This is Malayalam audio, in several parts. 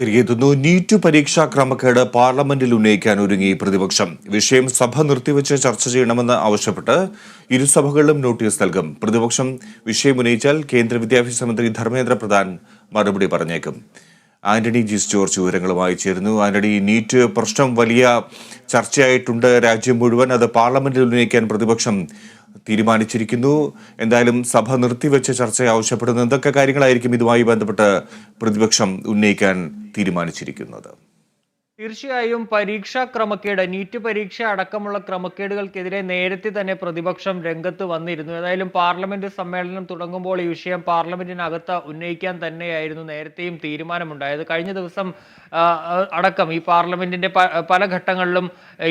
തിരികെ എത്തുന്നു നീറ്റ് പരീക്ഷാ ക്രമക്കേട് പാർലമെന്റിൽ ഉന്നയിക്കാൻ ഒരുങ്ങി പ്രതിപക്ഷം. വിഷയം സഭ നിർത്തിവെച്ച് ചർച്ച ചെയ്യണമെന്ന് ആവശ്യപ്പെട്ട് ഇരുസഭകളിലും നോട്ടീസ് നൽകും. പ്രതിപക്ഷം വിഷയം ഉന്നയിച്ചാൽ കേന്ദ്ര വിദ്യാഭ്യാസ മന്ത്രി ധർമ്മേന്ദ്ര പ്രധാൻ മറുപടി പറഞ്ഞേക്കും. ആന്റണി ജിസ് ജോർജ് വിവരങ്ങളുമായി ചേരുന്നു. ആന്റണി നീറ്റ് പ്രശ്നം വലിയ ചർച്ചയായിട്ടുണ്ട്. രാജ്യം മുഴുവൻ അത് പാർലമെന്റിൽ ഉന്നയിക്കാൻ പ്രതിപക്ഷം തീരുമാനിച്ചിരിക്കുന്നു. എന്തായാലും സഭ നിർത്തിവെച്ച് ചർച്ച ആവശ്യപ്പെടുന്ന എന്തൊക്കെ കാര്യങ്ങളായിരിക്കും ഇതുമായി ബന്ധപ്പെട്ട് പ്രതിപക്ഷം ഉന്നയിക്കാൻ തീരുമാനിച്ചിരിക്കുന്നത്? തീർച്ചയായും പരീക്ഷാ ക്രമക്കേട് നീറ്റ് പരീക്ഷ അടക്കമുള്ള ക്രമക്കേടുകൾക്കെതിരെ നേരത്തെ തന്നെ പ്രതിപക്ഷം രംഗത്ത് വന്നിരുന്നു. ഏതായാലും പാർലമെന്റ് സമ്മേളനം തുടങ്ങുമ്പോൾ ഈ വിഷയം പാർലമെന്റിനകത്ത് ഉന്നയിക്കാൻ തന്നെയായിരുന്നു നേരത്തെയും തീരുമാനമുണ്ടായത്. കഴിഞ്ഞ ദിവസം അടക്കം ഈ പാർലമെന്റിന്റെ പല ഘട്ടങ്ങളിലും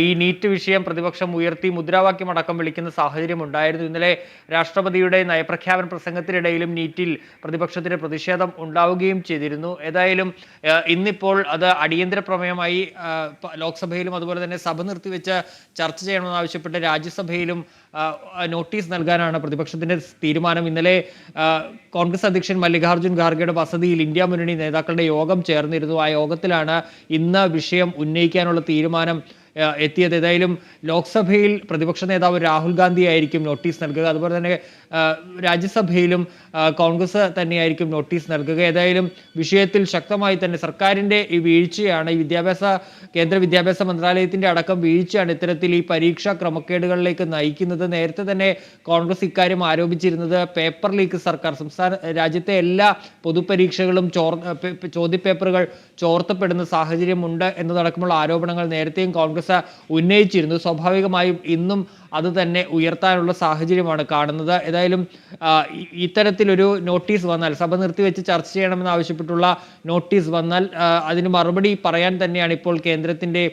ഈ നീറ്റ് വിഷയം പ്രതിപക്ഷം ഉയർത്തി മുദ്രാവാക്യം അടക്കം വിളിക്കുന്ന സാഹചര്യം ഉണ്ടായിരുന്നു ഇന്നലെ രാഷ്ട്രപതിയുടെ നയപ്രഖ്യാപന പ്രസംഗത്തിനിടയിലും നീറ്റിൽ പ്രതിപക്ഷത്തിന്റെ പ്രതിഷേധം ഉണ്ടാവുകയും ചെയ്തിരുന്നു. ഏതായാലും ഇന്നിപ്പോൾ അത് അടിയന്തര പ്രമേയമായി ആ, ലോക്സഭയിലും അതുപോലെ തന്നെ സഭ നിർത്തിവെച്ച് ചർച്ച ചെയ്യണമെന്ന് ആവശ്യപ്പെട്ട് രാജ്യസഭയിലും നോട്ടീസ് നൽകാനാണ് പ്രതിപക്ഷത്തിന്റെ തീരുമാനം. ഇന്നലെ കോൺഗ്രസ് അധ്യക്ഷൻ മല്ലികാർജുൻ ഖാർഗെയുടെ വസതിയിൽ ഇന്ത്യ മുന്നണി നേതാക്കളുടെ യോഗം ചേർന്നിരുന്നു. ആ യോഗത്തിലാണ് ഇന്ന് വിഷയം ഉന്നയിക്കാനുള്ള തീരുമാനം എത്തിയത്. ഏതായാലും ലോക്സഭയിൽ പ്രതിപക്ഷ നേതാവ് രാഹുൽ ഗാന്ധി ആയിരിക്കും നോട്ടീസ് നൽകുക. അതുപോലെ തന്നെ രാജ്യസഭയിലും കോൺഗ്രസ് തന്നെയായിരിക്കും നോട്ടീസ് നൽകുക. ഏതായാലും വിഷയത്തിൽ ശക്തമായി തന്നെ സർക്കാരിന്റെ ഈ വീഴ്ചയാണ് ഈ വിദ്യാഭ്യാസ കേന്ദ്ര വിദ്യാഭ്യാസ മന്ത്രാലയത്തിന്റെ അടക്കം വീഴ്ചയാണ് ഇത്തരത്തിൽ ഈ പരീക്ഷാ ക്രമക്കേടുകളിലേക്ക് നയിക്കുന്നത്. നേരത്തെ തന്നെ കോൺഗ്രസ് ഇക്കാര്യം ആരോപിച്ചിരുന്നത് പേപ്പർ ലീക്ക് സർക്കാർ. സംസ്ഥാന രാജ്യത്തെ എല്ലാ പൊതുപരീക്ഷകളും ചോർ ചോദ്യപേപ്പറുകൾ ചോർത്തപ്പെടുന്ന സാഹചര്യമുണ്ട് എന്നതടക്കമുള്ള ആരോപണങ്ങൾ നേരത്തെയും കോൺഗ്രസ് ഉന്നയിച്ചിരുന്നു സ്വാഭാവികമായും ഇന്നും അത് തന്നെ ഉയർത്താനുള്ള സാഹചര്യമാണ് കാണുന്നത്. ഏതായാലും ഇത്തരത്തിലൊരു നോട്ടീസ് വന്നാൽ സഭ നിർത്തിവെച്ച് ചർച്ച ചെയ്യണമെന്ന് ആവശ്യപ്പെട്ടുള്ള നോട്ടീസ് വന്നാൽ അതിന് മറുപടി പറയാൻ തന്നെയാണ് ഇപ്പോൾ കേന്ദ്രത്തിന്റെ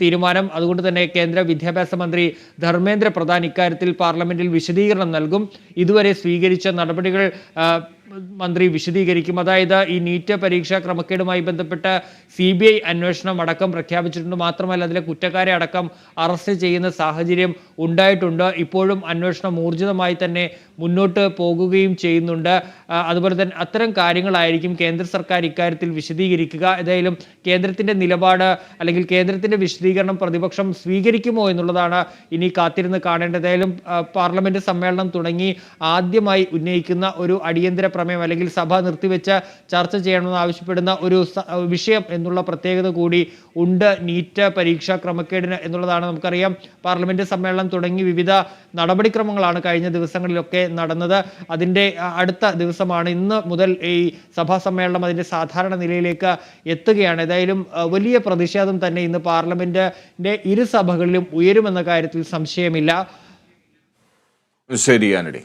തീരുമാനം. അതുകൊണ്ട് തന്നെ കേന്ദ്ര വിദ്യാഭ്യാസ മന്ത്രി ധർമ്മേന്ദ്ര പ്രധാൻ ഇക്കാര്യത്തിൽ പാർലമെന്റിൽ വിശദീകരണം നൽകും. ഇതുവരെ സ്വീകരിച്ച നടപടികൾ മന്ത്രി വിശദീകരിക്കും. അതായത് ഈ നീറ്റ് പരീക്ഷാ ക്രമക്കേടുമായി ബന്ധപ്പെട്ട് സി ബി ഐ അന്വേഷണം അടക്കം പ്രഖ്യാപിച്ചിട്ടുണ്ട്. മാത്രമല്ല അതിലെ കുറ്റക്കാരെ അടക്കം അറസ്റ്റ് ചെയ്യുന്ന സാഹചര്യം ഉണ്ടായിട്ടുണ്ട്? ഇപ്പോഴും അന്വേഷണം ഊർജിതമായി തന്നെ മുന്നോട്ട് പോകുകയും ചെയ്യുന്നുണ്ട്. അതുപോലെ തന്നെ അത്തരം കാര്യങ്ങളായിരിക്കും കേന്ദ്ര സർക്കാർ ഇക്കാര്യത്തിൽ വിശദീകരിക്കുക. ഏതായാലും കേന്ദ്രത്തിന്റെ നിലപാട് അല്ലെങ്കിൽ കേന്ദ്രത്തിന്റെ വിശദീകരണം പ്രതിപക്ഷം സ്വീകരിക്കുമോ എന്നുള്ളതാണ് ഇനി കാത്തിരുന്ന് കാണേണ്ടത്. ഏതായാലും പാർലമെന്റ് സമ്മേളനം തുടങ്ങി ആദ്യമായി ഉന്നയിക്കുന്ന ഒരു അടിയന്തര പ്രമേയം അല്ലെങ്കിൽ സഭ നിർത്തിവെച്ച് ചർച്ച ചെയ്യണമെന്ന് ആവശ്യപ്പെടുന്ന ഒരു വിഷയം എന്നുള്ള പ്രത്യേകത കൂടി ഉണ്ട്. നീറ്റ് പരീക്ഷാ ക്രമക്കേടിന് എന്നുള്ളതാണ് നമുക്കറിയാം. പാർലമെന്റ് സമ്മേളനം തുടങ്ങി വിവിധ നടപടിക്രമങ്ങളാണ് കഴിഞ്ഞ ദിവസങ്ങളിലൊക്കെ നടന്നത്. അതിന്റെ അടുത്ത ദിവസമാണ് ഇന്ന് മുതൽ ഈ സഭാ സമ്മേളനം അതിന്റെ സാധാരണ നിലയിലേക്ക് എത്തുകയാണ്. ഏതായാലും വലിയ പ്രതിഷേധം തന്നെ ഇന്ന് പാർലമെന്റിന്റെ ഇരു സഭകളിലും ഉയരുമെന്ന കാര്യത്തിൽ സംശയമില്ല. ശരി ആന്റണി.